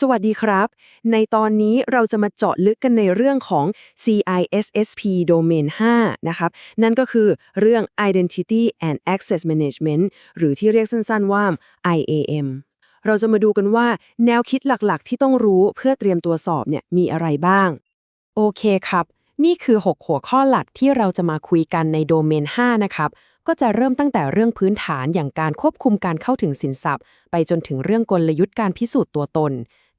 สวัสดีครับ ในตอนนี้เราจะมาเจาะลึกกันในเรื่องของ CISSP Domain 5 นะครับ นั่นก็คือเรื่อง Identity and Access Management หรือที่เรียกสั้นๆว่า IAM เราจะมาดูกันว่า แนวคิดหลักๆ ที่ต้องรู้เพื่อเตรียมตัวสอบเนี่ยมีอะไรบ้าง โอเคครับ นี่คือ 6 หัวข้อหลักที่เราจะมาคุยกันในโดเมน 5 นะครับ ก็จะเริ่มตั้งแต่เรื่องพื้นฐานอย่างการควบคุมการเข้าถึงสินทรัพย์ ไปจนถึงเรื่องกลยุทธ์การพิสูจน์ตัวตน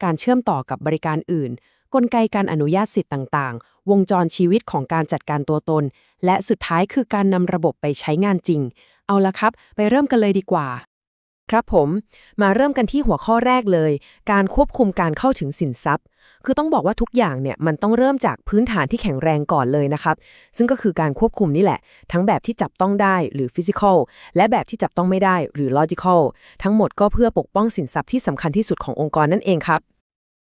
การเชื่อมต่อกับบริการอื่น กลไกการอนุญาตสิทธิ์ต่างๆ วงจรชีวิตของการจัดการตัวตน และสุดท้ายคือการนำระบบไปใช้งานจริง เอาละครับ ไปเริ่มกันเลยดีกว่า ครับผม มาเริ่มกันที่หัวข้อแรกเลย การควบคุมการเข้าถึงสินทรัพย์ คือต้องบอกว่าทุกอย่างเนี่ยมันต้องเริ่มจากพื้นฐานที่แข็งแรงก่อนเลยนะครับ ซึ่งก็คือการควบคุมนี่แหละ ทั้งแบบที่จับต้องได้หรือ physical และแบบที่จับต้องไม่ได้หรือ logical ทั้งหมดก็เพื่อปกป้องสินทรัพย์ที่สำคัญที่สุดขององค์กรนั่นเองครับ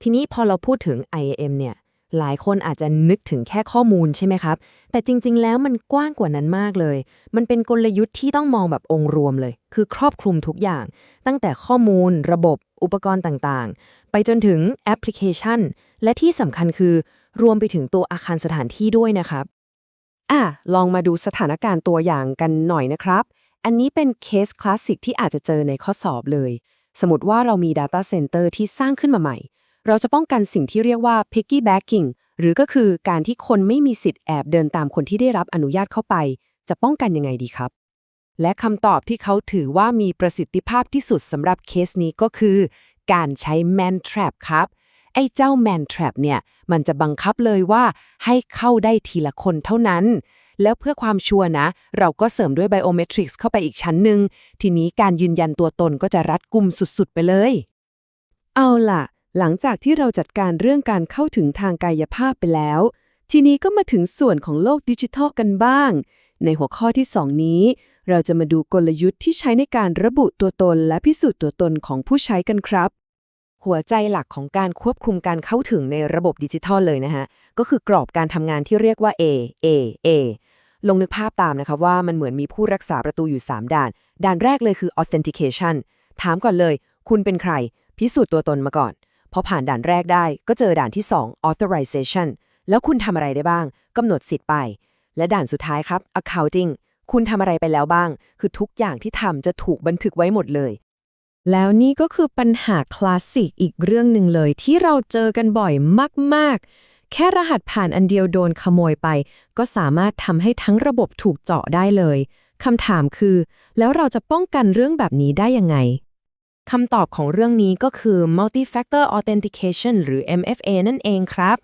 ทีนี้พอเราพูดถึง IAM เนี่ย หลายคนอาจจะนึกถึงแค่ข้อมูลใช่ไหมครับ แต่จริง ๆ แล้วมันกว้างกว่านั้นมากเลย มันเป็นกลยุทธ์ที่ต้องมองแบบองค์รวมเลย คือครอบคลุมทุกอย่าง ตั้งแต่ข้อมูล ระบบ อุปกรณ์ต่างๆ ไปจนถึงแอปพลิเคชัน และที่สำคัญคือ รวมไปถึงตัวอาคารสถานที่ด้วยนะครับ อะ ลองมาดูสถานการณ์ตัวอย่างกันหน่อยนะครับ อันนี้เป็นเคสคลาสสิกที่อาจจะเจอในข้อสอบเลย สมมติว่าเรามี Data Center ที่สร้างขึ้นมาใหม่ เราจะป้องกันสิ่งที่เรียกว่า piggybacking หรือก็คือการที่คนไม่มีสิทธิ์แอบเดินตามคนที่ได้รับอนุญาตเข้าไป จะป้องกันยังไงดีครับ และคำตอบที่เขาถือว่ามีประสิทธิภาพที่สุดสำหรับเคสนี้ก็คือ การใช้ man trap ครับ ไอ้เจ้า man trap เนี่ยมันจะบังคับเลยว่าให้เข้าได้ทีละคนเท่านั้นแล้วเพื่อความชัวร์นะ เราก็เสริมด้วย biometrics เข้าไปอีกชั้นหนึ่ง ทีนี้การยืนยันตัวตนก็จะรัดกุมสุดๆไปเลย เอาล่ะ หลังจากที่เราจัดการเรื่องการเข้าถึงทางกายภาพไปแล้ว ทีนี้ก็มาถึงส่วนของโลกดิจิทัลกันบ้าง ในหัวข้อที่ 2 นี้ เราจะมาดูกลยุทธ์ที่ใช้ในการระบุตัวตนและพิสูจน์ตัวตนของผู้ใช้กันครับ หัวใจหลักของการควบคุมการเข้าถึงในระบบดิจิทัลเลยนะฮะ ก็คือกรอบการทำงานที่เรียกว่า A A A ลองนึกภาพตามนะคะว่ามันเหมือนมีผู้รักษาประตูอยู่ 3 ด่าน ด่านแรกเลยคือ authentication ถามก่อนเลย คุณเป็นใคร พิสูจน์ตัวตนมาก่อน พอผ่านด่านแรกได้ก็เจอด่านที่ 2 authorization แล้วคุณทำอะไรได้บ้างกำหนดสิทธิ์ไป และด่านสุดท้ายครับ accounting คุณทำอะไรไปแล้วบ้าง คือทุกอย่างที่ทำจะถูกบันทึกไว้หมดเลย แล้วนี่ก็คือปัญหาคลาสสิกอีกเรื่องหนึ่งเลย ที่เราเจอกันบ่อยมาก ๆ แค่รหัสผ่านอันเดียวโดนขโมยไป ก็สามารถทำให้ทั้งระบบถูกเจาะได้เลยคำถามคือ แล้วเราจะป้องกันเรื่องแบบนี้ได้ยังไง คำตอบของเรื่องนี้ก็คือ multi-factor authentication หรือ MFA นั่นเองครับ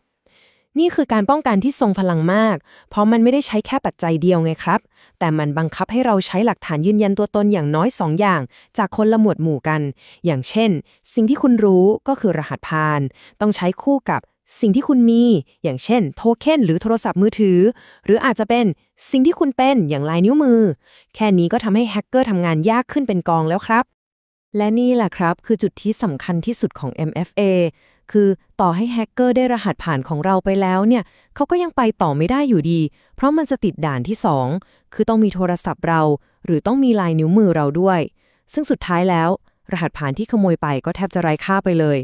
นี่คือการป้องกันที่ทรงพลังมาก เพราะมันไม่ได้ใช้แค่ปัจจัยเดียวไงครับ แต่มันบังคับให้เราใช้หลักฐานยืนยันตัวตนอย่างน้อย 2 อย่าง จากคนละหมวดหมู่กัน อย่างเช่น สิ่งที่คุณรู้ก็คือรหัสผ่าน ต้องใช้คู่กับสิ่งที่คุณมี อย่างเช่น โทเค็นหรือโทรศัพท์มือถือ หรืออาจจะเป็นสิ่งที่คุณเป็นอย่างลายนิ้วมือ แค่นี้ก็ทำให้แฮกเกอร์ทำงานยากขึ้นเป็นกองแล้วครับ และนี่แหละครับคือจุดที่สำคัญที่สุดของ MFA คือต่อให้แฮกเกอร์ได้รหัสผ่านของเราไปแล้วเนี่ยเขาก็ยังไปต่อไม่ได้อยู่ดี เพราะมันจะติดด่านที่ 2 คือต้องมีโทรศัพท์เรา หรือต้องมีลายนิ้วมือเราด้วย ซึ่งสุดท้ายแล้ว รหัสผ่านที่ขโมยไปก็แทบจะไร้ค่าไปเลย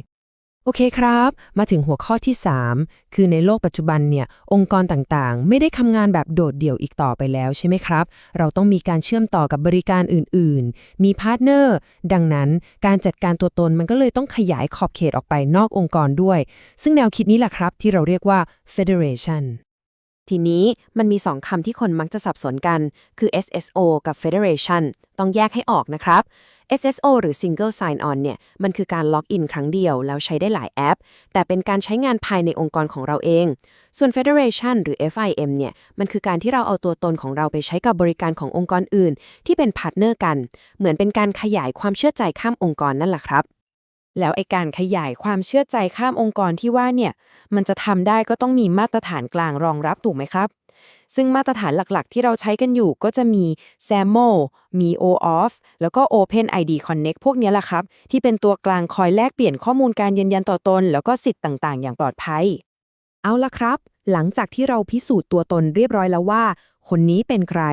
โอเคครับ มาถึงหัวข้อที่ 3 คือในโลกปัจจุบันเนี่ย องค์กรต่างๆ ไม่ได้ทำงานแบบโดดเดี่ยวอีกต่อไปแล้วใช่ไหมครับ เราต้องมีการเชื่อมต่อกับบริการอื่นๆ มีพาร์ทเนอร์ ดังนั้นการจัดการตัวตนมันก็เลยต้องขยายขอบเขตออกไปนอกองค์กรด้วย ซึ่งแนวคิดนี้แหละครับที่เราเรียกว่า federation ทีนี้มันมี 2คำที่คนมักจะสับสนกัน คือ SSO กับ Federation ต้องแยกให้ออกนะครับ SSO หรือ Single Sign-On เนี่ย มันคือการล็อกอินครั้งเดียว แล้วใช้ได้หลายแอป แต่เป็นการใช้งานภายในองค์กรของเราเอง ส่วน Federation หรือ FIM เนี่ย มันคือการที่เราเอาตัวตนของเราไปใช้กับบริการขององค์กรอื่น ที่เป็นพาร์ทเนอร์กัน เหมือนเป็นการขยายความเชื่อใจข้ามองค์กรนั่นแหละครับแล้วไอการขยายความเชื่อใจข้ามองค์กรที่ว่าเนี่ย มันจะทำได้ก็ต้องมีมาตรฐานกลางรองรับถูกไหมครับ ซึ่งมาตรฐานหลักๆ ที่เราใช้กันอยู่ก็จะมี SAML มี OAuth แล้วก็ OpenID Connect พวกนี้แหละครับ ที่เป็นตัวกลางคอยแลกเปลี่ยนข้อมูลการยืนยันต่อตน แล้วก็สิทธิ์ต่างๆ อย่างปลอดภัย เอาละครับ หลังจากที่เราพิสูจน์ตัวตนเรียบร้อยแล้วว่า คนนี้เป็นใคร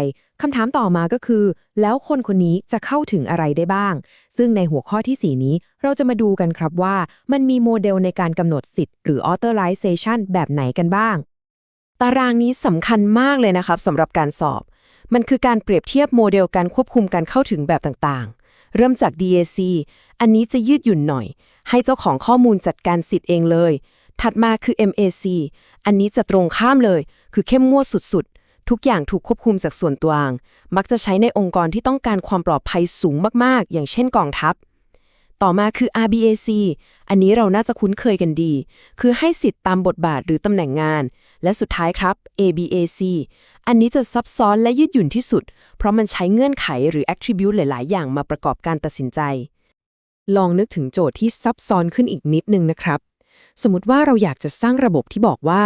คำถามต่อมาก็คือ แล้วคนคนนี้จะเข้าถึงอะไรได้บ้าง ซึ่งในหัวข้อที่ 4 นี้ เราจะมาดูกันครับว่า มันมีโมเดลในการกำหนดสิทธิ์หรือ authorization แบบไหนกันบ้าง ตารางนี้สำคัญมากเลยนะครับสำหรับการสอบ มันคือการเปรียบเทียบโมเดลการควบคุมการเข้าถึงแบบต่างๆ เริ่มจาก DAC อันนี้จะยืดหยุ่นหน่อย ให้เจ้าของข้อมูลจัดการสิทธิ์เองเลย ถัดมาคือ MAC อันนี้จะตรงข้ามเลย คือเข้มงวดสุดๆ ทุกอย่างถูกควบคุมจากส่วนกลางมักจะใช้ในองค์กรที่ต้องการความปลอดภัยสูงมากๆ อย่างเช่นกองทัพต่อมาคือ RBAC อันนี้เราน่าจะคุ้นเคยกันดี คือให้สิทธิ์ตามบทบาทหรือตำแหน่งงาน และสุดท้ายครับ ABAC อันนี้จะซับซ้อนและยืดหยุ่นที่สุด เพราะมันใช้เงื่อนไขหรือ attribute หลาย ๆ อย่างมาประกอบการตัดสินใจ ลองนึกถึงโจทย์ที่ซับซ้อนขึ้นอีกนิดนึงนะครับ สมมติว่าเราอยากจะสร้างระบบที่บอกว่า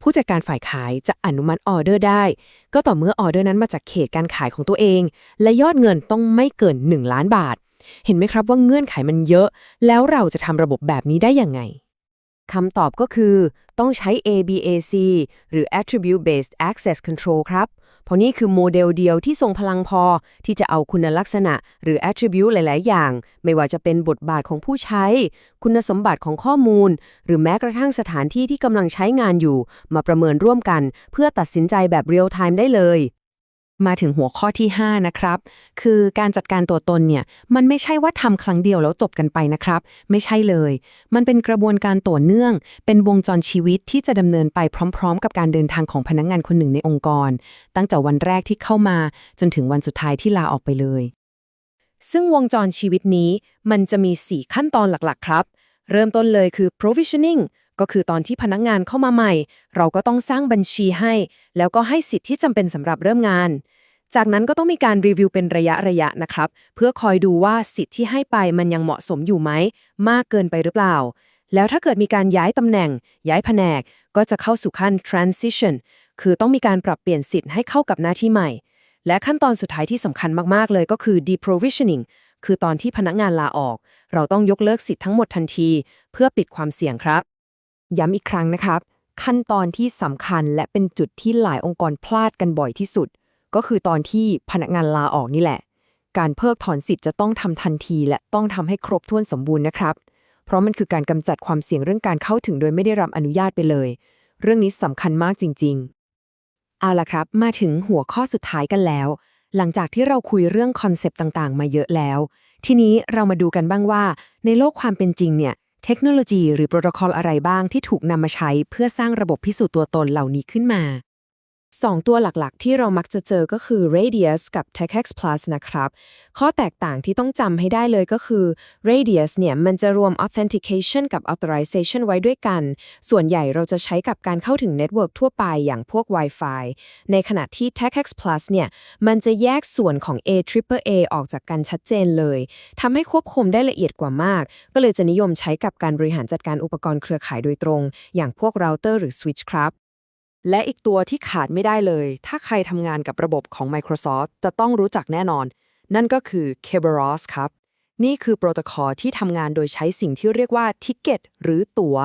ผู้จัดการฝ่ายขายจะอนุมัติออเดอร์ได้ ก็ต่อเมื่อออเดอร์นั้นมาจากเขตการขายของตัวเอง และยอดเงินต้องไม่เกิน 1 ล้านบาท เห็นไหมครับว่าเงื่อนไขมันเยอะ แล้วเราจะทำระบบแบบนี้ได้ยังไง คำตอบก็คือ ต้องใช้ ABAC หรือ Attribute Based Access Control ครับ เพราะนี่คือโมเดลเดียวที่ทรงพลังพอ ที่จะเอาคุณลักษณะหรือ Attribute หลาย ๆ อย่าง ไม่ว่าจะเป็นบทบาทของผู้ใช้ คุณสมบัติของข้อมูล หรือแม้กระทั่งสถานที่ที่กำลังใช้งานอยู่ มาประเมินร่วมกัน เพื่อตัดสินใจแบบเรียลไทม์ได้เลย มาถึงหัวข้อที่ 5 นะครับ คือการจัดการตัวตนเนี่ย มันไม่ใช่ว่าทำครั้งเดียวแล้วจบกันไปนะครับ ไม่ใช่เลย มันเป็นกระบวนการต่อเนื่อง เป็นวงจรชีวิตที่จะดำเนินไปพร้อม ๆ กับการเดินทางของพนักงงานคนหนึ่งในองค์กร ตั้งแต่วันแรกที่เข้ามา จนถึงวันสุดท้ายที่ลาออกไปเลย ซึ่งวงจรชีวิตนี้มันจะมี 4 ขั้นตอนหลักๆ ครับ เริ่มต้นเลยคือ provisioning ก็คือตอนที่พนักงงานเข้ามาใหม่ เราก็ต้องสร้างบัญชีให้ แล้วก็ให้สิทธิ์ที่จำเป็นสำหรับเริ่มงาน จากนั้นก็ต้องมีการรีวิวเป็นระยะระยะนะครับ เพื่อคอยดูว่าสิทธิ์ที่ให้ไปมันยังเหมาะสมอยู่ไหม มากเกินไปหรือเปล่า แล้วถ้าเกิดมีการย้ายตำแหน่ง ย้ายแผนก ก็จะเข้าสู่ขั้น transition คือต้องมีการปรับเปลี่ยนสิทธิ์ให้เข้ากับหน้าที่ใหม่ และขั้นตอนสุดท้ายที่สำคัญมากๆเลยก็คือ deprovisioning คือตอนที่พนักงานลาออก เราต้องยกเลิกสิทธิ์ทั้งหมดทันที เพื่อปิดความเสี่ยงครับ ย้ำอีกครั้งนะครับ ขั้นตอนที่สำคัญและเป็นจุดที่หลายองค์กรพลาดกันบ่อยที่สุด ก็คือตอนที่พนักงานลาออกนี่แหละ การเพิกถอนสิทธิ์จะต้องทำทันทีและต้องทำให้ครบถ้วนสมบูรณ์นะครับ เพราะมันคือการกำจัดความเสี่ยงเรื่องการเข้าถึงโดยไม่ได้รับอนุญาตไปเลย เรื่องนี้สำคัญมากจริง ๆ เอาล่ะครับ มาถึงหัวข้อสุดท้ายกันแล้ว หลังจากที่เราคุยเรื่องคอนเซปต์ต่างๆ มาเยอะแล้ว ทีนี้เรามาดูกันบ้างว่า ในโลกความเป็นจริงเนี่ย เทคโนโลยีหรือโปรโตคอลอะไรบ้างที่ถูกนำมาใช้เพื่อสร้างระบบพิสูจน์ตัวตนเหล่านี้ขึ้นมา สองตัวหลักๆ ที่เรามักจะเจอก็คือ Radius กับ TechX Plus นะครับ ข้อแตกต่างที่ต้องจำให้ได้เลยก็คือ Radius เนี่ย มันจะรวม Authentication กับ Authorization ไว้ด้วยกัน ส่วนใหญ่เราจะใช้กับการเข้าถึงเน็ตเวิร์กทั่วไปอย่างพวก Wi-Fi ในขณะที่ TechX Plus เนี่ย มันจะแยกส่วนของ A Triple A ออกจากกันชัดเจนเลยทำให้ควบคุมได้ละเอียดกว่ามาก ก็เลยจะนิยมใช้กับการบริหารจัดการอุปกรณ์เครือข่ายโดยตรง อย่างพวกเราเตอร์หรือ Switch ครับ และอีกตัวที่ขาดไม่ได้เลย ถ้าใครทำงานกับระบบของ Microsoft จะต้องรู้จักแน่นอน นั่นก็คือ Kerberos ครับ นี่คือโปรโตคอลที่ทำงานโดยใช้สิ่งที่เรียกว่า Ticket หรือตั๋ว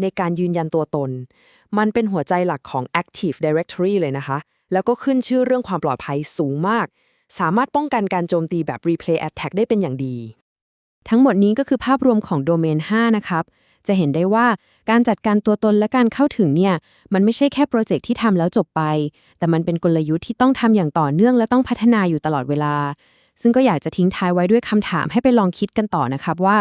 ในการยืนยันตัวตน มันเป็นหัวใจหลักของ Active Directory เลยนะคะ แล้วก็ขึ้นชื่อเรื่องความปลอดภัยสูงมาก สามารถป้องกันการโจมตีแบบ Replay Attack ได้เป็นอย่างดี ทั้งหมดนี้ก็คือภาพรวมของโดเมน 5 นะครับ จะเห็นได้ว่าการจัดการตัวตนและการเข้าถึงเนี่ย มันไม่ใช่แค่โปรเจกต์ที่ทำแล้วจบไป แต่มันเป็นกลยุทธ์ที่ต้องทำอย่างต่อเนื่องและต้องพัฒนาอยู่ตลอดเวลา ซึ่งก็อยากจะทิ้งท้ายไว้ด้วยคำถามให้ไปลองคิดกันต่อนะครับว่า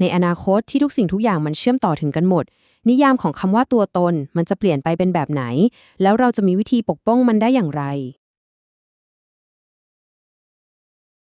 ในอนาคตที่ทุกสิ่งทุกอย่างมันเชื่อมต่อถึงกันหมด นิยามของคำว่าตัวตน มันจะเปลี่ยนไปเป็นแบบไหน แล้วเราจะมีวิธีปกป้องมันได้อย่างไร